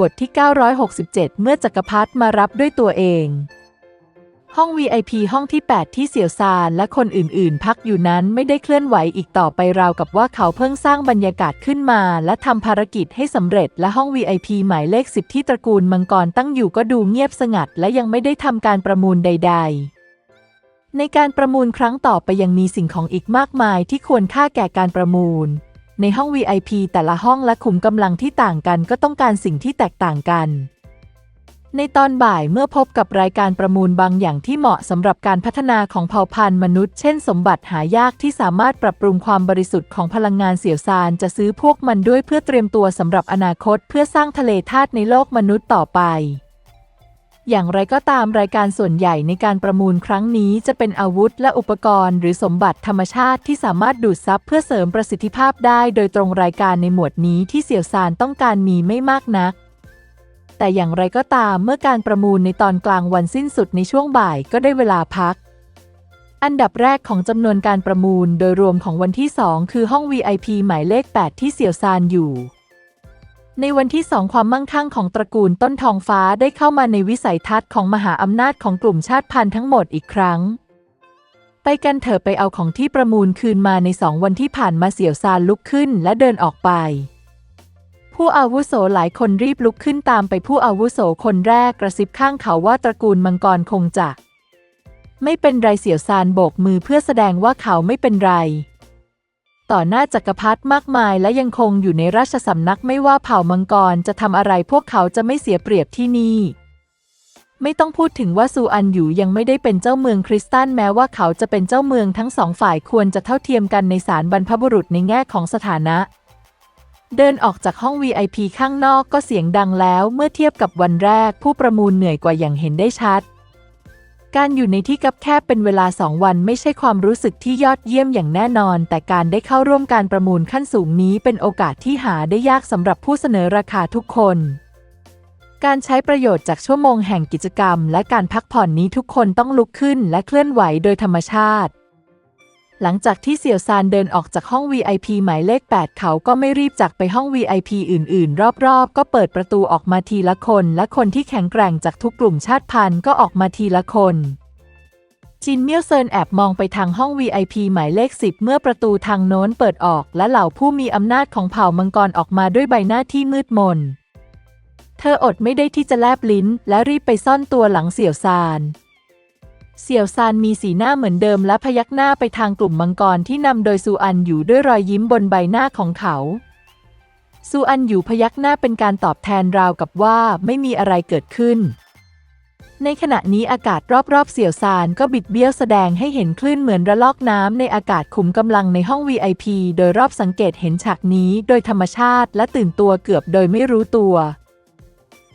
บทที่ 967 เมื่อจักรพรรดิมารับด้วยตัวเอง ห้อง VIP ห้องที่ 8 ที่เสี่ยวซานและคนอื่น ๆ พักอยู่นั้นไม่ได้เคลื่อนไหวอีกต่อไปราวกับว่าเขาเพิ่งสร้างบรรยากาศขึ้นมา และทำภารกิจให้สำเร็จและห้อง VIP หมายเลข 10 ที่ตระกูลมังกรตั้งอยู่ก็ดูเงียบสงัด และยังไม่ได้ทำการประมูลใด ๆในการประมูลครั้งต่อไปยังมีสิ่งของอีกมากมายที่ควรค่าแก่การประมูล ในห้อง VIP แต่ละห้องและขุมกำลังที่ต่างกันก็ต้องการสิ่งที่แตกต่างกัน ในตอนบ่ายเมื่อพบกับรายการประมูลบางอย่างที่เหมาะสำหรับการพัฒนาของเผ่าพันธุ์มนุษย์ เช่นสมบัติหายากที่สามารถปรับปรุงความบริสุทธิ์ของพลังงานเสี่ยวซานจะซื้อพวกมันด้วยเพื่อเตรียมตัวสำหรับอนาคต เพื่อสร้างทะเลธาตุในโลกมนุษย์ต่อไป อย่างไรก็ตามรายการส่วนใหญ่ในการประมูลครั้งนี้จะเป็นอาวุธและอุปกรณ์ หรือสมบัติธรรมชาติที่สามารถดูดซับเพื่อเสริมประสิทธิภาพได้โดยตรงรายการในหมวดนี้ที่เสี่ยวซานต้องการมีไม่มากนัก แต่อย่างไรก็ตามเมื่อการประมูลในตอนกลางวันสิ้นสุดในช่วงบ่ายก็ได้เวลาพัก อันดับแรกของจำนวนการประมูลโดยรวมของวันที่ 2 คือห้อง VIP หมายเลข 8 ที่เสี่ยวซานอยู่ ในวันที่สองความมั่งคั่งของตระกูลต้นทองฟ้าได้เข้ามาในวิสัยทัศน์ของมหาอำนาจของกลุ่มชาติพันธุ์ทั้งหมดอีกครั้ง ไปกันเถอะไปเอาของที่ประมูลคืนมาในสองวันที่ผ่านมาเสี่ยวซานลุกขึ้นและเดินออกไป ผู้อาวุโสหลายคนรีบลุกขึ้นตามไปผู้อาวุโสคนแรกกระซิบข้างเขาว่าตระกูลมังกรคงจะ ไม่เป็นไรเสี่ยวซานโบกมือเพื่อแสดงว่าเขาไม่เป็นไร ต่อหน้าจักรพรรดิมากมายและยังคงอยู่ในราชสำนักไม่ว่าเผ่ามังกรจะทำอะไรพวกเขาจะไม่เสียเปรียบที่นี่ ไม่ต้องพูดถึงว่าซูอันอยู่ยังไม่ได้เป็นเจ้าเมืองคริสตันแม้ว่าเขาจะเป็นเจ้าเมืองทั้งสองฝ่ายควรจะเท่าเทียมกันในศาลบรรพบุรุษในแง่ของสถานะ เดินออกจากห้อง VIP ข้างนอกก็เสียงดังแล้ว เมื่อเทียบกับวันแรก ผู้ประมูลเหนื่อยกว่าอย่างเห็นได้ชัด การอยู่ในที่กับแคบเป็นเวลาสองวันไม่ใช่ความรู้สึกที่ยอดเยี่ยมอย่างแน่นอน แต่การได้เข้าร่วมการประมูลขั้นสูงนี้เป็นโอกาสที่หาได้ยากสำหรับผู้เสนอราคาทุกคน การใช้ประโยชน์จากชั่วโมงแห่งกิจกรรม และการพักผ่อนนี้ทุกคนต้องลุกขึ้นและเคลื่อนไหวโดยธรรมชาติ หลังจากที่เสี่ยวซานเดินออกจากห้อง VIP หมายเลข 8 เขาก็ไม่รีบจากไปห้อง VIP อื่น ๆ รอบ ๆ ก็เปิดประตูออกมาทีละคน และคนที่แข็งแกร่งจากทุกกลุ่มชาติพันธุ์ก็ออกมาทีละคนจินเมียวเซินแอบมองไปทางห้อง VIP หมายเลข 10 เมื่อประตูทางโน้นเปิดออก และเหล่าผู้มีอำนาจของเผ่ามังกรออกมาด้วยใบหน้าที่มืดมน เธออดไม่ได้ที่จะแลบลิ้น และรีบไปซ่อนตัวหลังเสี่ยวซาน เสี่ยวซานมีสีหน้าเหมือนเดิมและพยักหน้าไปทางกลุ่มมังกรที่นำโดยซูอันอยู่ด้วยรอยยิ้มบนใบหน้าของเขา ซูอันอยู่พยักหน้าเป็นการตอบแทนราวกับว่าไม่มีอะไรเกิดขึ้น ในขณะนี้อากาศรอบๆ เสี่ยวซานก็บิดเบี้ยวแสดงให้เห็นคลื่นเหมือนระลอกน้ำในอากาศขุมกำลังในห้อง VIP โดยรอบสังเกตเห็นฉากนี้โดยธรรมชาติและตื่นตัวเกือบโดยไม่รู้ตัว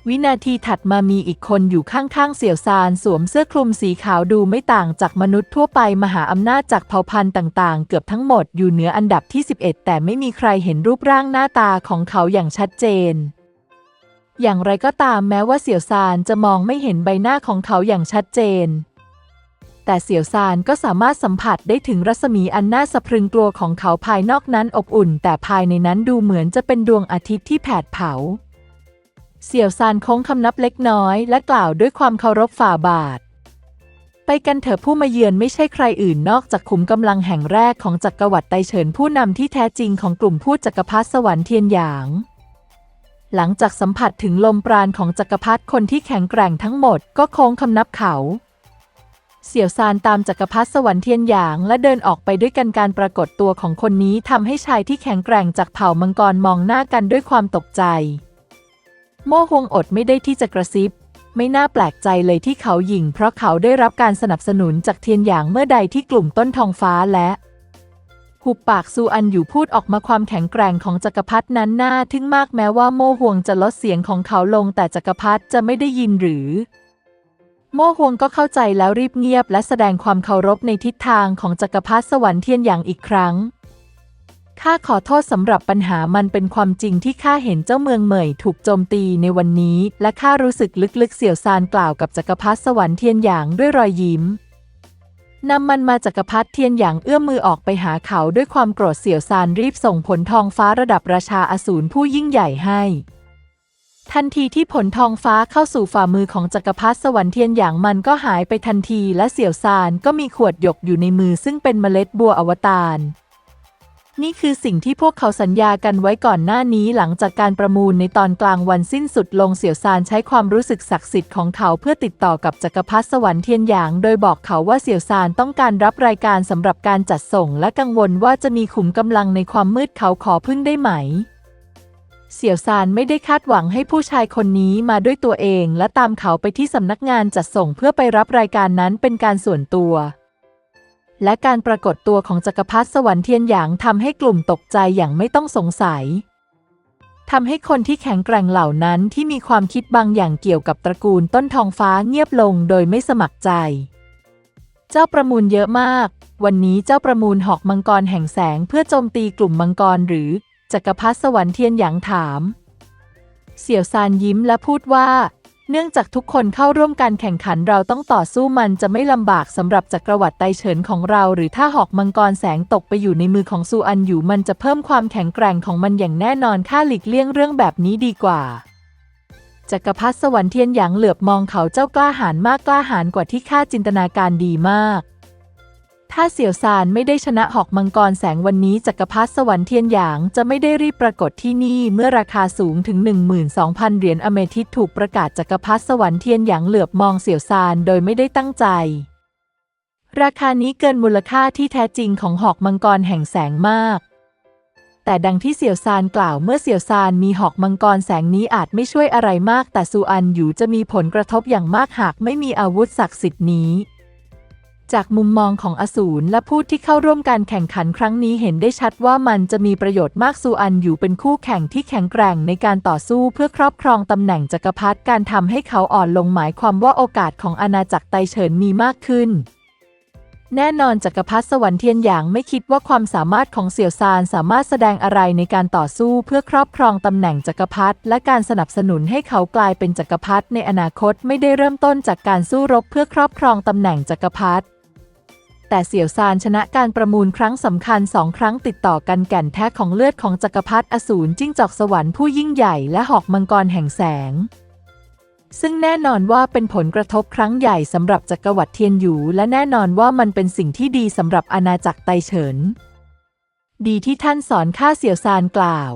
วินาทีถัดมามีอีกคนอยู่ข้างๆ เสี่ยวซาน สวมเสื้อคลุมสีขาวดูไม่ต่างจากมนุษย์ทั่วไปมหาอำนาจจากเผ่าพันธุ์ต่างๆ เกือบทั้งหมดอยู่เหนืออันดับที่ 11 แต่ไม่มีใครเห็นรูปร่างหน้าตาของเขาอย่างชัดเจน อย่างไรก็ตามแม้ว่าเสี่ยวซานจะมองไม่เห็นใบหน้าของเขาอย่างชัดเจน แต่เสี่ยวซานก็สามารถสัมผัสได้ถึงรัศมีอันน่าสะพรึงกลัวของเขาภายนอกนั้นอบอุ่น แต่ภายในนั้นดูเหมือนจะเป็นดวงอาทิตย์ที่แผดเผา เสี่ยวซานโค้งคำนับเล็กน้อย และกล่าวด้วยความเคารพฝ่าบาท ไปกันเถอะผู้มาเยือนไม่ใช่ใครอื่นนอกจากขุมกำลังแห่งแรกของจักรวรรดิไตเฉินผู้นำที่แท้จริงของกลุ่มผู้จักรพรรดิสวรรค์เทียนหยาง หลังจากสัมผัสถึงลมปราณของจักรพรรดิคนที่แข็งแกร่งทั้งหมดก็โค้งคำนับเขาเสี่ยวซานตามจักรพรรดิสวรรค์เทียนหยางและเดินออกไปด้วยกันการปรากฏตัวของคนนี้ทำให้ชายที่แข็งแกร่งจากเผ่ามังกรมองหน้ากันด้วยความตกใจ โม่ฮวงอดไม่ได้ที่จะกระซิบ ไม่น่าแปลกใจเลยที่เขาหยิ่งเพราะเขาได้รับการสนับสนุนจากเทียนหยางเมื่อใดที่กลุ่มต้นทองฟ้าและ หุบปากซูอันอยู่พูดออกมาความแข็งแกร่งของจักรพรรดินั้นน่าทึ่งมากแม้ว่าโม่ฮวงจะลดเสียงของเขาลงแต่จักรพรรดิจะไม่ได้ยินหรือ โม่ฮวงก็เข้าใจแล้วรีบเงียบและแสดงความเคารพในทิศทางของจักรพรรดิสวรรค์เทียนหยางอีกครั้ง ข้าขอโทษสำหรับปัญหามันเป็นความจริงที่ข้าเห็นเจ้าเมืองเหมยถูกโจมตีในวันนี้ และข้ารู้สึกลึกๆเสี่ยวซานกล่าวกับจักรพรรดิสวรรค์เทียนหยางด้วยรอยยิ้มนำมันมาจักรพรรดิเทียนหยางเอื้อมมือออกไปหาเขาด้วยความโกรธเสี่ยวซานรีบส่งผลทองฟ้าระดับราชาอสูรผู้ยิ่งใหญ่ให้ ทันทีที่ผลทองฟ้าเข้าสู่ฝ่ามือของจักรพรรดิสวรรค์เทียนหยางมันก็หายไปทันทีและเสี่ยวซานก็มีขวดหยกอยู่ในมือซึ่งเป็นเมล็ดบัวอวตาร นี่คือสิ่งที่พวกเขาสัญญากันไว้ก่อนหน้านี้หลังจากการประมูลในตอนกลางวันสิ้นสุดลงเสี่ยวซานใช้ความรู้สึกศักดิ์สิทธิ์ของเขาเพื่อติดต่อกับจักรพรรดิสวรรค์เทียนหยาง โดยบอกเขาว่าเสี่ยวซานต้องการรับรายการสำหรับการจัดส่ง และกังวลว่าจะมีขุมกำลังในความมืดเขาขอพึ่งได้ไหม เสี่ยวซานไม่ได้คาดหวังให้ผู้ชายคนนี้มาด้วยตัวเอง และตามเขาไปที่สำนักงานจัดส่งเพื่อไปรับรายการนั้นเป็นการส่วนตัว และการปรากฏตัวของจักรพรรดิสวรรค์เทียนหยางทำให้กลุ่มตกใจอย่างไม่ต้องสงสัยทำให้คนที่แข็งแกร่งเหล่านั้นที่มีความคิดบางอย่างเกี่ยวกับตระกูลต้นทองฟ้าเงียบลงโดยไม่สมัครใจ เจ้าประมูลเยอะมาก วันนี้เจ้าประมูลหอกมังกรแห่งแสงเพื่อโจมตีกลุ่มมังกรหรือจักรพรรดิสวรรค์เทียนหยางถาม เสี่ยวซานยิ้มและพูดว่า เนื่องจากทุกคนเข้าร่วมการแข่งขันเราต้องต่อสู้มันจะไม่ลำบากสำหรับจักรวรรดิไตเฉินของเรา หรือถ้าหอกมังกรแสงตกไปอยู่ในมือของซูอันอยู่มันจะเพิ่มความแข็งแกร่งของมันอย่างแน่นอนค่าหลีกเลี่ยงเรื่องแบบนี้ดีกว่าจักรพรรดิสวรรค์เทียนหยางเหลือบมองเขาเจ้ากล้าหาญมากกล้าหาญกว่าที่ข้าจินตนาการดีมาก ถ้าเสี่ยวซานไม่ได้ชนะหอกมังกรแสงวันนี้จักรพรรดิสวรรค์เทียนหยางจะไม่ได้รีบปรากฏที่นี่เมื่อราคาสูงถึง 12,000 เหรียญอเมทิสถูกประกาศจักรพรรดิสวรรค์เทียนหยางเหลือบมองเสี่ยวซานโดยไม่ได้ตั้งใจ ราคานี้เกินมูลค่าที่แท้จริงของหอกมังกรแห่งแสงมาก แต่ดังที่เสี่ยวซานกล่าวเมื่อเสี่ยวซานมีหอกมังกรแสงนี้อาจไม่ช่วยอะไรมาก แต่ซูอันอยู่จะมีผลกระทบอย่างมากหากไม่มีอาวุธศักดิ์สิทธิ์นี้ จากมุมมองของอสูรและผู้ที่เข้าร่วมการแข่งขันครั้งนี้เห็นได้ชัดว่ามันจะมีประโยชน์มากซูอันอยู่เป็นคู่แข่งที่แข็งแกร่งในการต่อสู้เพื่อครอบครองตำแหน่งจักรพรรดิการทำให้เขาอ่อนลงหมายความว่าโอกาสของอาณาจักรไตเฉินมีมากขึ้น แน่นอนจักรพรรดิสวรรค์เทียนหยางไม่คิดว่าความสามารถของเสี่ยวซานสามารถแสดงอะไรในการต่อสู้เพื่อครอบครองตำแหน่งจักรพรรดิและการสนับสนุนให้เขากลายเป็นจักรพรรดิในอนาคตไม่ได้เริ่มต้นจากการสู้รบเพื่อครอบครองตำแหน่งจักรพรรดิ แต่เสี่ยวซานชนะการประมูลครั้งสำคัญสองครั้งติดต่อกันแก่นแท้ของเลือดของจักรพรรดิอสูรจิ้งจอกสวรรค์ผู้ยิ่งใหญ่และหอกมังกรแห่งแสง ซึ่งแน่นอนว่าเป็นผลกระทบครั้งใหญ่สำหรับจักรวรรดิเทียนหยูและแน่นอนว่ามันเป็นสิ่งที่ดีสำหรับอาณาจักรไตเฉิน ดีที่ท่านสอนข้าเสี่ยวซานกล่าว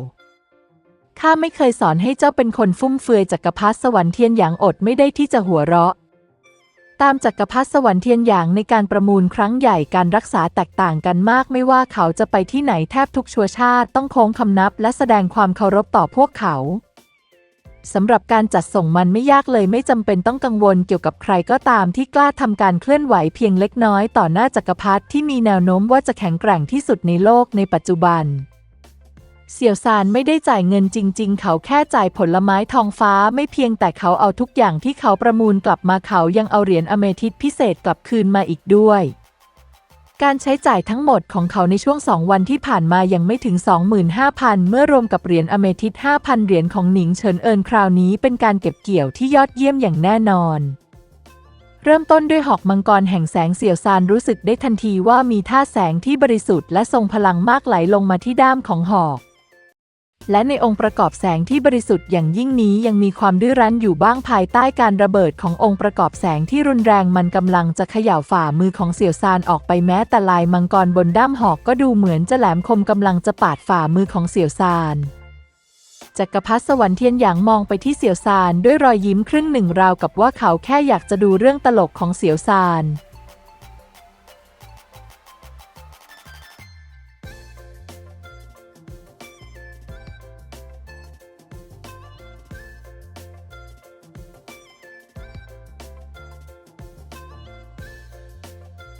ข้าไม่เคยสอนให้เจ้าเป็นคนฟุ่มเฟือยจักรพรรดิสวรรค์เทียนหยางอดไม่ได้ที่จะหัวเราะ ตามจักรพรรดิสวรรค์เทียนหยางในการประมูลครั้งใหญ่การรักษาแตกต่างกันมากไม่ว่าเขาจะไปที่ไหนแทบทุกชัวชาติต้องโค้งคำนับและแสดงความเคารพต่อพวกเขาสำหรับการจัดส่งมันไม่ยากเลยไม่จำเป็นต้องกังวลเกี่ยวกับใครก็ตามที่กล้าทำการเคลื่อนไหวเพียงเล็กน้อยต่อหน้าจักรพรรดิที่มีแนวโน้มว่าจะแข็งแกร่งที่สุดในโลกในปัจจุบัน เสี่ยวซานไม่ได้จ่ายเงินจริง ๆ เขาแค่จ่ายผลไม้ทองฟ้าไม่เพียงแต่เขาเอาทุกอย่างที่เขาประมูลกลับมาเขายังเอาเหรียญอเมทิสพิเศษกลับคืนมาอีกด้วย การใช้จ่ายทั้งหมดของเขาในช่วงสองวันที่ผ่านมายังไม่ถึง 25,000 เมื่อรวมกับเหรียญอเมทิส5,000 เหรียญของหนิงเฉินเอินคราวนี้เป็นการเก็บเกี่ยวที่ยอดเยี่ยมอย่างแน่นอนเริ่มต้นด้วยหอกมังกรแห่งแสงเสี่ยวซานรู้สึกได้ทันทีว่ามีท่าแสงที่บริสุทธิ์และทรงพลังมากไหลลงมาที่ด้ามของหอก และในองค์ประกอบแสงที่บริสุทธิ์อย่างยิ่งนี้ยังมีความดื้อรั้นอยู่บ้างภายใต้การระเบิดขององค์ประกอบแสงที่รุนแรงมันกำลังจะเขย่าฝ่ามือของเสี่ยวซานออกไปแม้แต่ลายมังกรบนด้ามหอกก็ดูเหมือนจะแหลมคมกำลังจะปาดฝ่ามือของเสี่ยวซานจักรพรรดิสวรรค์เทียนหยางมองไปที่เสี่ยวซานด้วยรอยยิ้มครึ่งหนึ่งราวกับว่าเขาแค่อยากจะดูเรื่องตลกของเสี่ยวซาน